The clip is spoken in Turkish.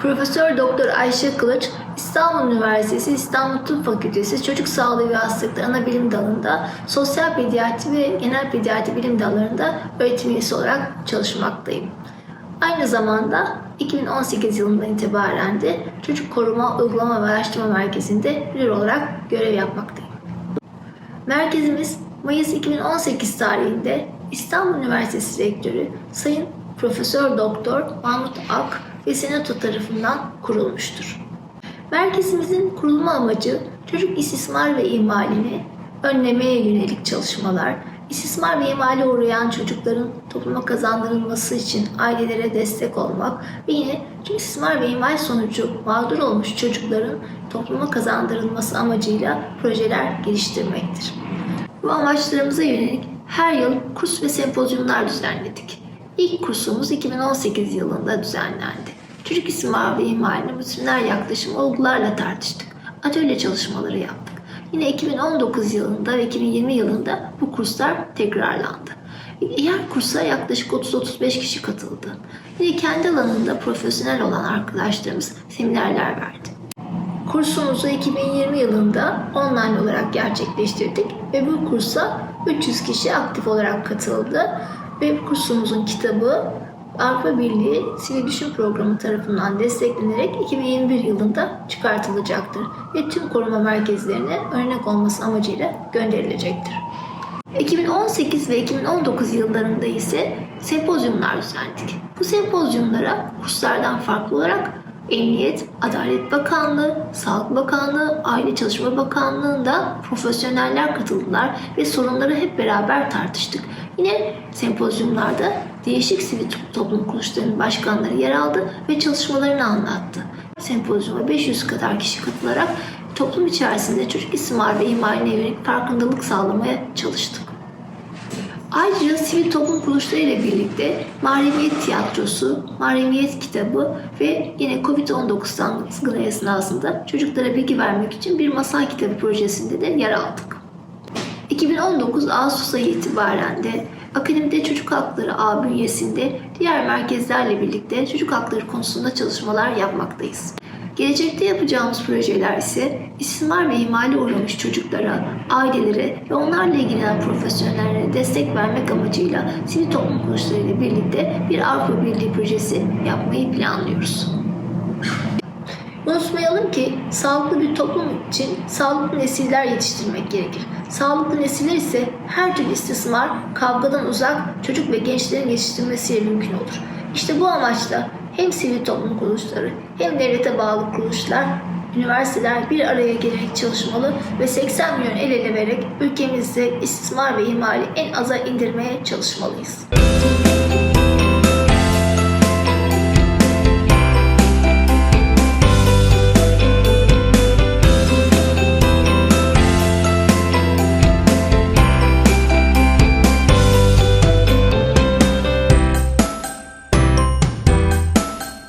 Profesör Doktor Ayşe Kılıç, İstanbul Üniversitesi İstanbul Tıp Fakültesi Çocuk Sağlığı ve Hastalıkları Anabilim Dalı'nda Sosyal Pediatri ve Genel Pediatri Bilim Dalı'nda öğretim üyesi olarak çalışmaktayım. Aynı zamanda 2018 yılından itibaren de Çocuk Koruma Uygulama ve Araştırma Merkezi'nde müdür olarak görev yapmaktayım. Merkezimiz Mayıs 2018 tarihinde İstanbul Üniversitesi Rektörü Sayın Profesör Doktor Mahmut Ak ve Senato tarafından kurulmuştur. Merkezimizin kurulma amacı çocuk istismar ve ihmalini önlemeye yönelik çalışmalar, istismar ve ihmale uğrayan çocukların topluma kazandırılması için ailelere destek olmak ve yine çocuk istismar ve ihmal sonucu mağdur olmuş çocukların topluma kazandırılması amacıyla projeler geliştirmektir. Bu amaçlarımıza yönelik her yıl kurs ve sempozyumlar düzenledik. İlk kursumuz 2018 yılında düzenlendi. Çocuk istismar ve ihmaline bütünler yaklaşım olgularla tartıştık. Atölye çalışmaları yaptık. Yine 2019 yılında ve 2020 yılında bu kurslar tekrarlandı. Diğer kursa yaklaşık 30-35 kişi katıldı. Yine kendi alanında profesyonel olan arkadaşlarımız seminerler verdi. Kursumuzu 2020 yılında online olarak gerçekleştirdik ve bu kursa 300 kişi aktif olarak katıldı ve kursumuzun kitabı Avrupa Birliği Sivil Düşün Programı tarafından desteklenerek 2021 yılında çıkartılacaktır ve tüm koruma merkezlerine örnek olması amacıyla gönderilecektir. 2018 ve 2019 yıllarında ise sempozyumlar düzenledik. Bu sempozyumlara kurslardan farklı olarak Emniyet, Adalet Bakanlığı, Sağlık Bakanlığı, Aile Çalışma Bakanlığı'nda profesyoneller katıldılar ve sorunları hep beraber tartıştık. Yine sempozyumlarda değişik sivil toplum kuruluşlarının başkanları yer aldı ve çalışmalarını anlattı. Sempozyuma 500 kadar kişi katılarak toplum içerisinde çocuk istismar ve ihmaline yönelik farkındalık sağlamaya çalıştık. Ayrıca sivil toplum kuruluşları ile birlikte Mahremiyet Tiyatrosu, Mahremiyet Kitabı ve yine Covid-19 salgını esnasında çocuklara bilgi vermek için bir masal kitabı projesinde de yer aldık. 2019 Ağustos ayı itibaren de Akademide Çocuk Hakları A bünyesinde diğer merkezlerle birlikte çocuk hakları konusunda çalışmalar yapmaktayız. Gelecekte yapacağımız projeler ise istismar ve ihmale uğramış çocuklara, ailelere ve onlarla ilgilenen profesyonellere destek vermek amacıyla sivil toplum kuruluşları ile birlikte bir Avrupa Birliği projesi yapmayı planlıyoruz. Unutmayalım ki sağlıklı bir toplum için sağlıklı nesiller yetiştirmek gerekir. Sağlıklı nesiller ise her türlü istismar, kavgadan uzak çocuk ve gençlerin yetiştirmesiyle mümkün olur. İşte bu amaçla hem sivil toplum kuruluşları hem devlete bağlı kuruluşlar, üniversiteler bir araya gelerek çalışmalı ve 80 milyon el ele vererek ülkemizde istismar ve ihmali en aza indirmeye çalışmalıyız.